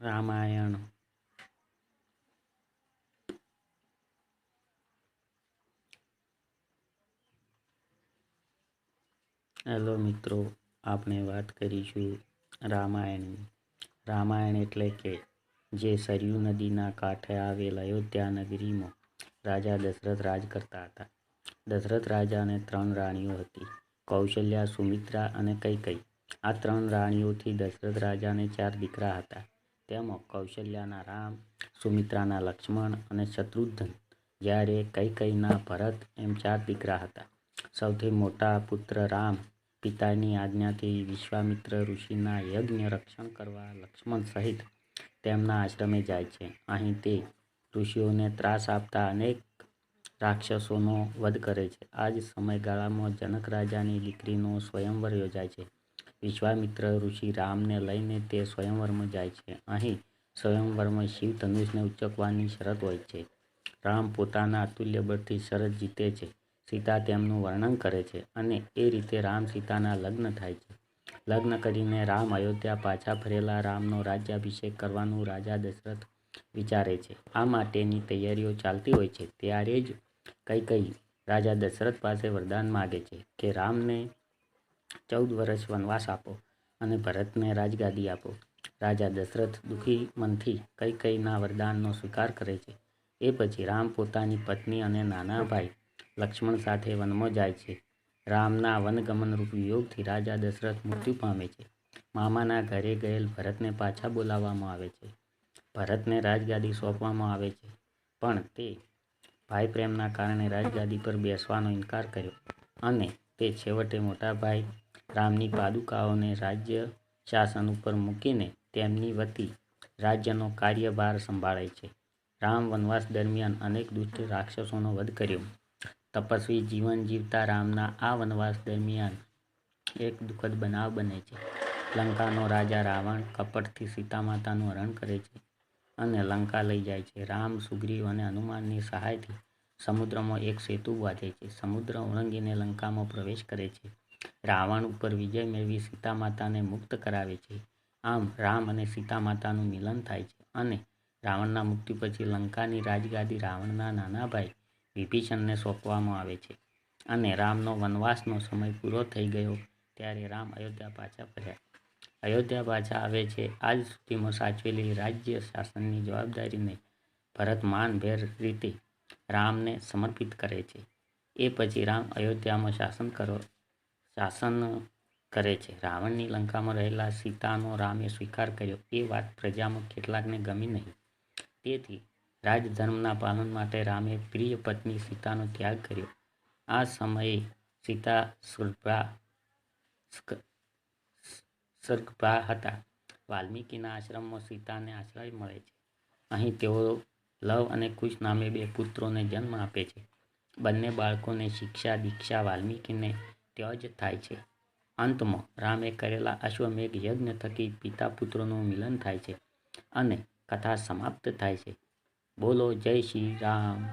Ramayana. Hello મિત્રો આપણે વાત કરીશું રામાયણની. રામાયણ એટલે કે જે સરયુ નદીના કાંઠે આવેલ અયોધ્યા નગરીમાં રાજા દશરથ રાજ કરતા હતા. દશરથ રાજાને ત્રણ રાણીઓ હતી, કૌશલ્યા, સુમિત્રા અને કૈકેયી. આ ત્રણ રાણીઓથી દશરથ રાજાને ચાર દીકરા હતા. તેમાં કૌશલ્યાના રામ, સુમિત્રાના લક્ષ્મણ અને શત્રુઘ્ન. જ્યારે કૈકેયીના ભરત એમ ચાર દીકરા હતા. સૌથી મોટા પુત્ર રામ પિતાની આજ્ઞાથી વિશ્વામિત્ર ઋષિના યજ્ઞ રક્ષણ કરવા લક્ષ્મણ સહિત તેમના આશ્રમે જાય છે. અહીં તે ઋષિઓને ત્રાસ આપતા અનેક રાક્ષસોનો વધ કરે છે. આ જ સમયગાળામાં જનક રાજાની દીકરીનો સ્વયંવર યોજાય છે. વિશ્વામિત્ર ઋષિ રામને લઈને તે સ્વયંવરમાં જાય છે. અહીં સ્વયંવરમાં શિવ ધનુષને ઉચકવાની શરત હોય છે. રામ પોતાના અતુલ્ય બળથી શરત જીતે છે. સીતા તેમનું વર્ણન કરે છે અને એ રીતે રામ સીતાના લગ્ન થાય છે. લગ્ન કરીને રામ અયોધ્યા પાછા ફરેલા રામનો રાજ્યાભિષેક કરવાનું રાજા દશરથ વિચારે છે. આ માટેની તૈયારીઓ ચાલતી હોય છે. ત્યારે જ કઈ કઈ રાજા દશરથ પાસે વરદાન માગે છે કે રામને ચૌદ વર્ષ વનવાસ આપો અને ભરતને રાજગાદી આપો. રાજા દશરથ દુઃખી મનથી કઈ કઈના વરદાનનો સ્વીકાર કરે છે. એ પછી રામ પોતાની પત્ની અને નાના ભાઈ લક્ષ્મણ સાથે વનમાં જાય છે. રામના વનગમન રૂપ વિયોગથી રાજા દશરથ મૃત્યુ પામે છે. મામાના ઘરે ગયેલ ભરતને પાછા બોલાવવામાં આવે છે. ભરતને રાજગાદી સોંપવામાં આવે છે. પણ તે ભાઈ પ્રેમના કારણે રાજગાદી પર બેસવાનો ઇનકાર કર્યો અને તે છેવટે મોટાભાઈ રામની પાદુકાઓને રાજ્ય શાસન ઉપર મૂકીને તેમની વતી રાજ્યનો કાર્યભાર સંભાળે છે. રામ વનવાસ દરમિયાન અનેક દુષ્ટ રાક્ષસોનો વધ કર્યો. તપસ્વી જીવન જીવતા રામના આ વનવાસ દરમિયાન એક દુઃખદ બનાવ બને છે. લંકાનો રાજા રાવણ કપટથી સીતા માતાનું હરણ કરે છે અને લંકા લઈ જાય છે. રામ, સુગ્રીવ અને હનુમાનની સહાયથી સમુદ્રમાં એક સેતુ બાંધે છે. સમુદ્ર ઓળંગીને લંકામાં પ્રવેશ કરે છે. રાવણ ઉપર વિજય મેળવી સીતા માતાને મુક્ત કરાવે છે. આમ રામ અને સીતા માતાનું મિલન થાય છે અને રાવણના મુક્તિ પછી લંકાની રાજગાદી રાવણના નાના ભાઈ વિભીષણને સોંપવામાં આવે છે અને રામનો વનવાસનો સમય પૂરો થઈ ગયો ત્યારે રામ અયોધ્યા પાછા ફર્યા. અયોધ્યા પાછા આવે છે આજ સુધીમાં સાચવેલી રાજ્ય શાસનની જવાબદારીને ભરત માનભેર રીતે રામને સમર્પિત કરે છે. એ પછી રામ અયોધ્યામાં શાસન કરો, શાસન કરે છે. રાવણની લંકામાં રહેલા સીતાનો રામે સ્વીકાર કર્યો. એ વાત પ્રજામાં કેટલાકને ગમી નહીં. તેથી રાજધર્મના પાલન માટે રામે પ્રિય પત્ની સીતાનો ત્યાગ કર્યો. આ સમયે સીતા સુરભા સર્ગભા હતા. વાલ્મીકીના આશ્રમમાં સીતાને આશ્રય મળે છે. અહીં તેઓ લવ અને કુશ નામે બે પુત્રોને જન્મ આપે છે. બંને બાળકોને શિક્ષા, દીક્ષા, વાલ્મીકીને ત્યાં જ થાય છે. અંતમાં રામે કરેલા અશ્વમેઘ યજ્ઞ થકી પિતા પુત્રોનું મિલન થાય છે અને કથા સમાપ્ત થાય છે. બોલો જય શ્રી રામ.